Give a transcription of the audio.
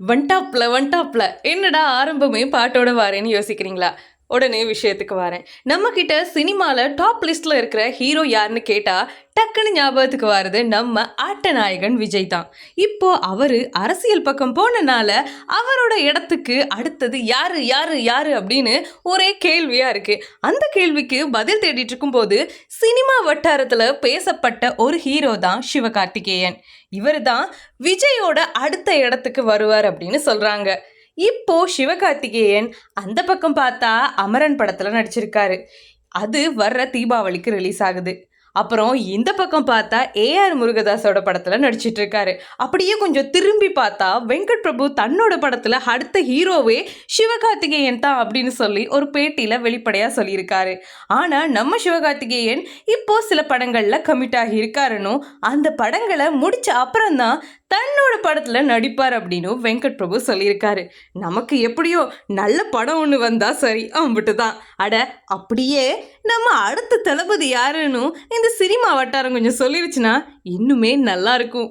வண்டாப்ல வண்டாப்ல. என்னடா ஆரம்பமே பாட்டோட வாரேன்னு யோசிக்கிறீங்களா? உடனே விஷயத்துக்கு வரேன். நம்ம கிட்ட சினிமாவில் டாப் லிஸ்ட்ல இருக்கிற ஹீரோ யாருன்னு கேட்டா டக்குன்னு ஞாபகத்துக்கு வர்றது நம்ம ஆட்ட நாயகன் விஜய் தான். இப்போ அவர் அரசியல் பக்கம் போனனால அவரோட இடத்துக்கு அடுத்தது யாரு யாரு யாரு அப்படின்னு ஒரே கேள்வியா இருக்கு. அந்த கேள்விக்கு பதில் தேடிட்டு இருக்கும்போது சினிமா வட்டாரத்துல பேசப்பட்ட ஒரு ஹீரோ தான் சிவகார்த்திகேயன். இவர் தான் விஜயோட அடுத்த இடத்துக்கு வருவார் அப்படின்னு சொல்றாங்க. இப்போ சிவகார்த்திகேயன் அந்த பக்கம் பார்த்தா அமரன் படத்துல நடிச்சிருக்காரு. அது வர்ற தீபாவளிக்கு ரிலீஸ் ஆகுது. அப்புறம் இந்த பக்கம் பார்த்தா ஏஆர் முருகதாஸோட படத்தில் நடிச்சிட்டு இருக்காரு அப்படியே கொஞ்சம் திரும்பி பார்த்தா வெங்கட் பிரபு தன்னோட படத்தில் அடுத்த ஹீரோவே சிவகார்த்திகேயன் தான் அப்படின்னு சொல்லி ஒரு பேட்டியில் வெளிப்படையாக சொல்லியிருக்காரு. ஆனால் நம்ம சிவகார்த்திகேயன் இப்போ சில படங்களில் கமிட் ஆகி இருக்காருன்னு அந்த படங்களை முடிச்ச அப்புறம் தான் தன்னோட படத்தில் நடிப்பார் அப்படின்னு வெங்கட் பிரபு சொல்லியிருக்காரு. நமக்கு எப்படியோ நல்ல படம் ஒன்று வந்தால் சரி அம்பிட்டு தான் அட அப்படியே நம்ம அடுத்த தளபதி யாருன்னு இந்த சினிமா வட்டாரம் கொஞ்சம் சொல்லிருச்சுன்னா இன்னுமே நல்லா இருக்கும்.